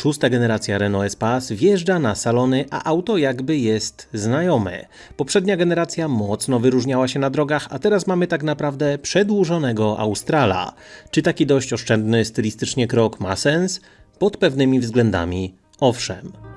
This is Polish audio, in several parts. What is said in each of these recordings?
Szósta generacja Renault Espace wjeżdża na salony, a auto jakby jest znajome. Poprzednia generacja mocno wyróżniała się na drogach, a teraz mamy tak naprawdę przedłużonego Australa. Czy taki dość oszczędny stylistycznie krok ma sens? Pod pewnymi względami owszem.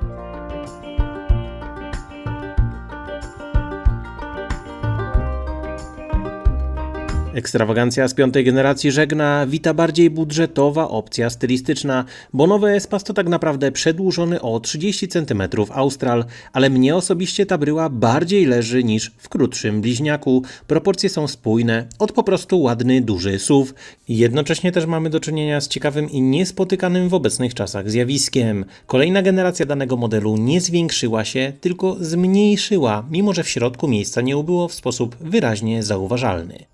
Ekstrawagancja z piątej generacji żegna, wita bardziej budżetowa opcja stylistyczna, bo nowy Espas to tak naprawdę przedłużony o 30 cm Austral, ale mnie osobiście ta bryła bardziej leży niż w krótszym bliźniaku. Proporcje są spójne, od po prostu ładny, duży SUV. Jednocześnie też mamy do czynienia z ciekawym i niespotykanym w obecnych czasach zjawiskiem. Kolejna generacja danego modelu nie zwiększyła się, tylko zmniejszyła, mimo że w środku miejsca nie ubyło w sposób wyraźnie zauważalny.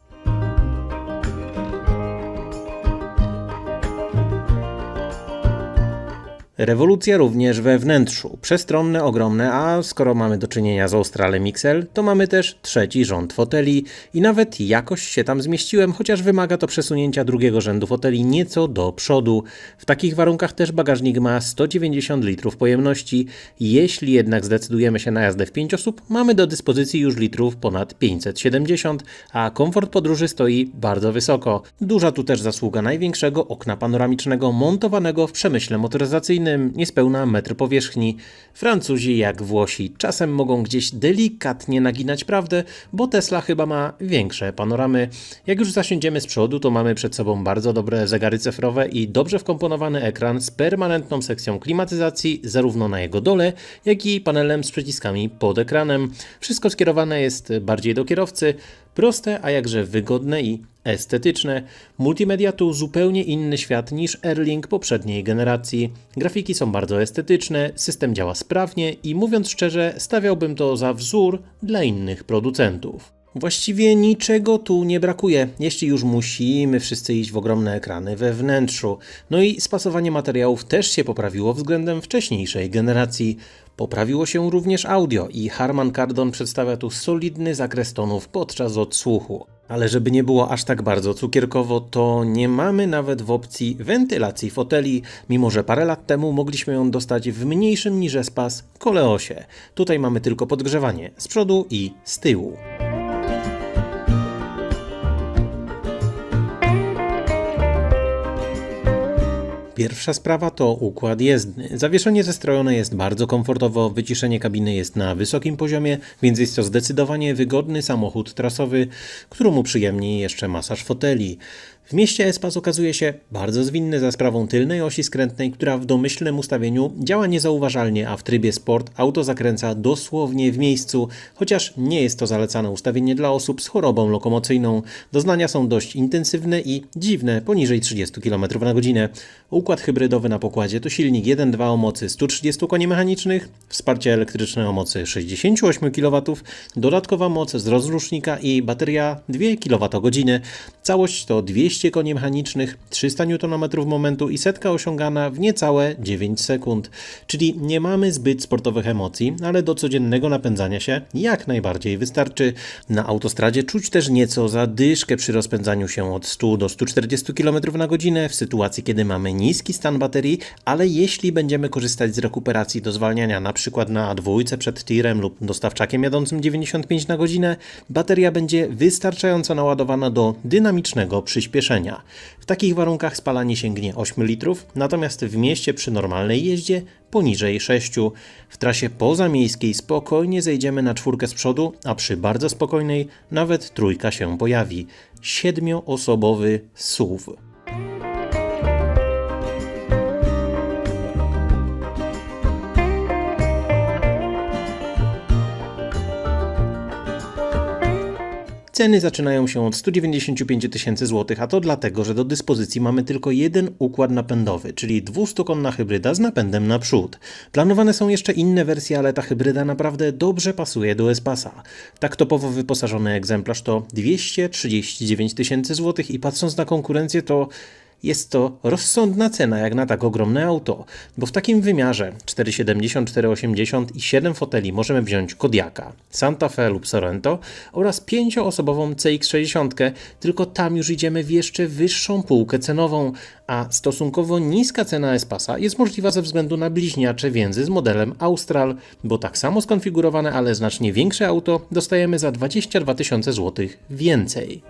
Rewolucja również we wnętrzu. Przestronne, ogromne, a skoro mamy do czynienia z Australem XL, to mamy też trzeci rząd foteli i nawet jakoś się tam zmieściłem, chociaż wymaga to przesunięcia drugiego rzędu foteli nieco do przodu. W takich warunkach też bagażnik ma 190 litrów pojemności. Jeśli jednak zdecydujemy się na jazdę w 5 osób, mamy do dyspozycji już litrów ponad 570, a komfort podróży stoi bardzo wysoko. Duża tu też zasługa największego okna panoramicznego montowanego w przemyśle motoryzacyjnym niespełna metr powierzchni. Francuzi jak Włosi czasem mogą gdzieś delikatnie naginać prawdę, bo Tesla chyba ma większe panoramy. Jak już zasiądziemy z przodu, to mamy przed sobą bardzo dobre zegary cyfrowe i dobrze wkomponowany ekran z permanentną sekcją klimatyzacji zarówno na jego dole, jak i panelem z przyciskami pod ekranem. Wszystko skierowane jest bardziej do kierowcy, Proste, a jakże wygodne i estetyczne. Multimedia to zupełnie inny świat niż Airlink poprzedniej generacji. Grafiki są bardzo estetyczne, system działa sprawnie i mówiąc szczerze, stawiałbym to za wzór dla innych producentów. Właściwie niczego tu nie brakuje, jeśli już musimy wszyscy iść w ogromne ekrany we wnętrzu. No i spasowanie materiałów też się poprawiło względem wcześniejszej generacji. Poprawiło się również audio i Harman Kardon przedstawia tu solidny zakres tonów podczas odsłuchu. Ale żeby nie było aż tak bardzo cukierkowo, to nie mamy nawet w opcji wentylacji foteli, mimo że parę lat temu mogliśmy ją dostać w mniejszym niż Espas Koleosie. Tutaj mamy tylko podgrzewanie z przodu i z tyłu. Pierwsza sprawa to układ jezdny. Zawieszenie zestrojone jest bardzo komfortowo, wyciszenie kabiny jest na wysokim poziomie, więc jest to zdecydowanie wygodny samochód trasowy, któremu przyjemni jeszcze masaż foteli. W mieście Espas okazuje się bardzo zwinny za sprawą tylnej osi skrętnej, która w domyślnym ustawieniu działa niezauważalnie, a w trybie sport auto zakręca dosłownie w miejscu, chociaż nie jest to zalecane ustawienie dla osób z chorobą lokomocyjną. Doznania są dość intensywne i dziwne, poniżej 30 km na godzinę. Układ hybrydowy na pokładzie to silnik 1.2 o mocy 130 koni mechanicznych, wsparcie elektryczne o mocy 68 kW, dodatkowa moc z rozrusznika i bateria 2 kWh. Całość to 200 koni mechanicznych, 300 Nm momentu i setka osiągana w niecałe 9 sekund. Czyli nie mamy zbyt sportowych emocji, ale do codziennego napędzania się jak najbardziej wystarczy. Na autostradzie czuć też nieco zadyszkę przy rozpędzaniu się od 100 do 140 km na godzinę w sytuacji, kiedy mamy niski stan baterii, ale jeśli będziemy korzystać z rekuperacji do zwalniania przykład na dwójce przed tirem lub dostawczakiem jadącym 95 na godzinę, bateria będzie wystarczająco naładowana do dynamicznego przyspieszenia. W takich warunkach spalanie sięgnie 8 litrów, natomiast w mieście przy normalnej jeździe poniżej 6. W trasie pozamiejskiej spokojnie zejdziemy na czwórkę z przodu, a przy bardzo spokojnej nawet trójka się pojawi. Siedmioosobowy SUV. Ceny zaczynają się od 195 tysięcy złotych, a to dlatego, że do dyspozycji mamy tylko jeden układ napędowy, czyli 200-konna hybryda z napędem naprzód. Planowane są jeszcze inne wersje, ale ta hybryda naprawdę dobrze pasuje do Espasa. Tak topowo wyposażony egzemplarz to 239 tysięcy złotych i patrząc na konkurencję to jest to rozsądna cena jak na tak ogromne auto, bo w takim wymiarze 470, 480 i 7 foteli możemy wziąć Kodiaka, Santa Fe lub Sorento oraz 5-osobową CX-60, tylko tam już idziemy w jeszcze wyższą półkę cenową, a stosunkowo niska cena Espasa jest możliwa ze względu na bliźniacze więzy z modelem Austral, bo tak samo skonfigurowane, ale znacznie większe auto dostajemy za 22 tysiące złotych więcej.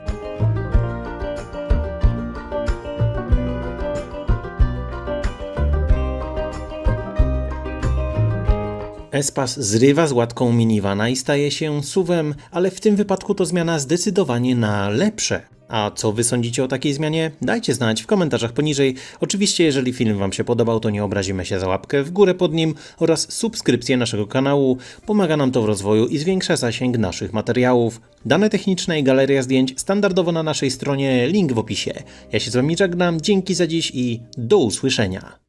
Espas zrywa z łatką minivana i staje się suwem, ale w tym wypadku to zmiana zdecydowanie na lepsze. A co wy sądzicie o takiej zmianie? Dajcie znać w komentarzach poniżej. Oczywiście, jeżeli film wam się podobał, to nie obrazimy się za łapkę w górę pod nim oraz subskrypcję naszego kanału. Pomaga nam to w rozwoju i zwiększa zasięg naszych materiałów. Dane techniczne i galeria zdjęć standardowo na naszej stronie, link w opisie. Ja się z wami żegnam, dzięki za dziś i do usłyszenia.